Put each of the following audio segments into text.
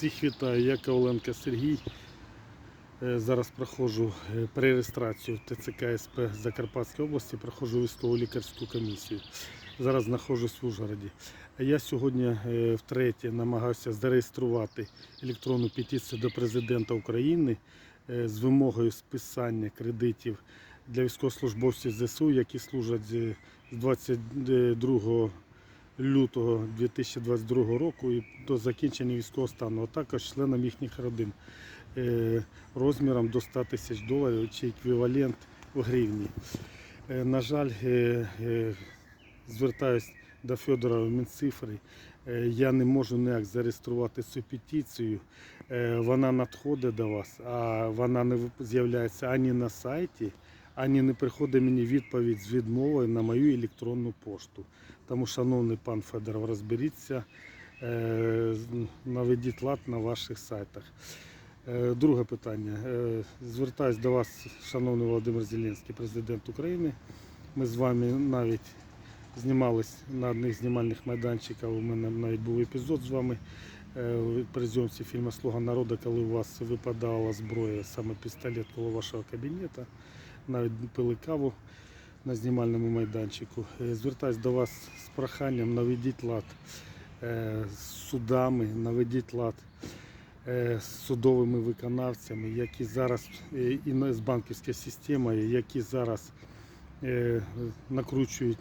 Всіх вітаю, я Коваленко Сергій. Е, Зараз проходжу е, перереєстрацію ТЦК СП Закарпатської області, проходжу військову лікарську комісію. Зараз знаходжусь в Ужгороді. Я сьогодні е, втретє намагався зареєструвати електронну петицію до президента України з вимогою списання кредитів для військовослужбовців ЗСУ, які служать з 22 лютого 2022 року і до закінчення військового стану, а також членам їхніх родин е, розміром до 100 тисяч доларів чи еквівалент в гривні. Е, На жаль, е, звертаюсь до Федора Мінцифри. Е, Я не можу ніяк зареєструвати цю петицію. Вона надходить до вас, а вона не з'являється ані на сайті, ані не приходить мені відповідь з відмовою на мою електронну пошту. Тому, шановний пан Федоров, розберіться, е, наведіть лад на ваших сайтах. Е, Друге питання. Е, Звертаюсь до вас, шановний Володимир Зеленський, президент України. Ми з вами навіть знімались на одних знімальних майданчиках. У мене навіть був епізод з вами при зйомці фільму Слуга народу, коли у вас випадала зброя, саме пістолет коло вашого кабінету. Навіть пили каву на знімальному майданчику. Е, Звертаюсь до вас з проханням наведіть лад е, з судами, наведіть лад е, з судовими виконавцями, які зараз і з банківською системою, які зараз накручують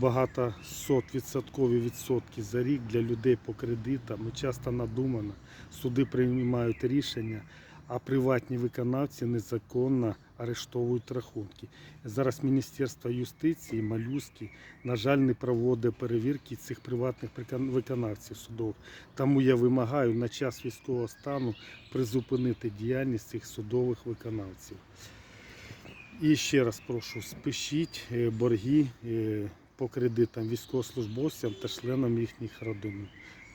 багато сот відсоткові відсотки за рік для людей по кредитам. Часто надумано. Суди приймають рішення, а приватні виконавці незаконно арештовують рахунки. Зараз Міністерство юстиції, малюски, на жаль, не проводить перевірки цих приватних виконавців судових. Тому я вимагаю на час військового стану призупинити діяльність цих судових виконавців. І ще раз прошу, спишіть е, борги е, по кредитам військовослужбовцям та членам їхніх родин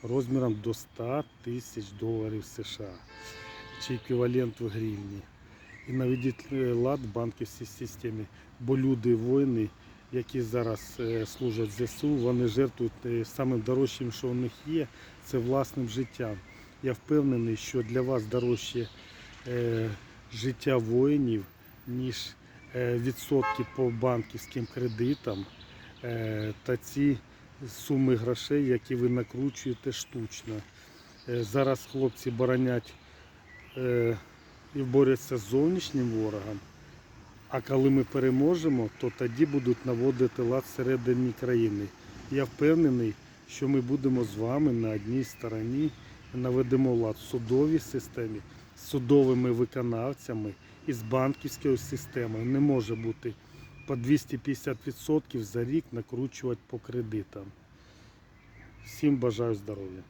розміром до 100 тисяч доларів США чи еквівалент в гривні. І наведіть е, лад в банківській системі, бо люди воїни, які зараз е, служать ЗСУ, вони жертвують е, самим дорожчим, що у них є, це власним життям. Я впевнений, що для вас дорожче життя воїнів, ніж відсотки по банківським кредитам та ці суми грошей, які ви накручуєте штучно. Зараз хлопці боронять і борються з зовнішнім ворогом. А коли ми переможемо, то тоді будуть наводити лад всередині країни. Я впевнений, що ми будемо з вами на одній стороні наведемо лад в судовій системі, з судовими виконавцями і з банківською системою. Не може бути по 250% за рік накручувати по кредитам. Всім бажаю здоров'я.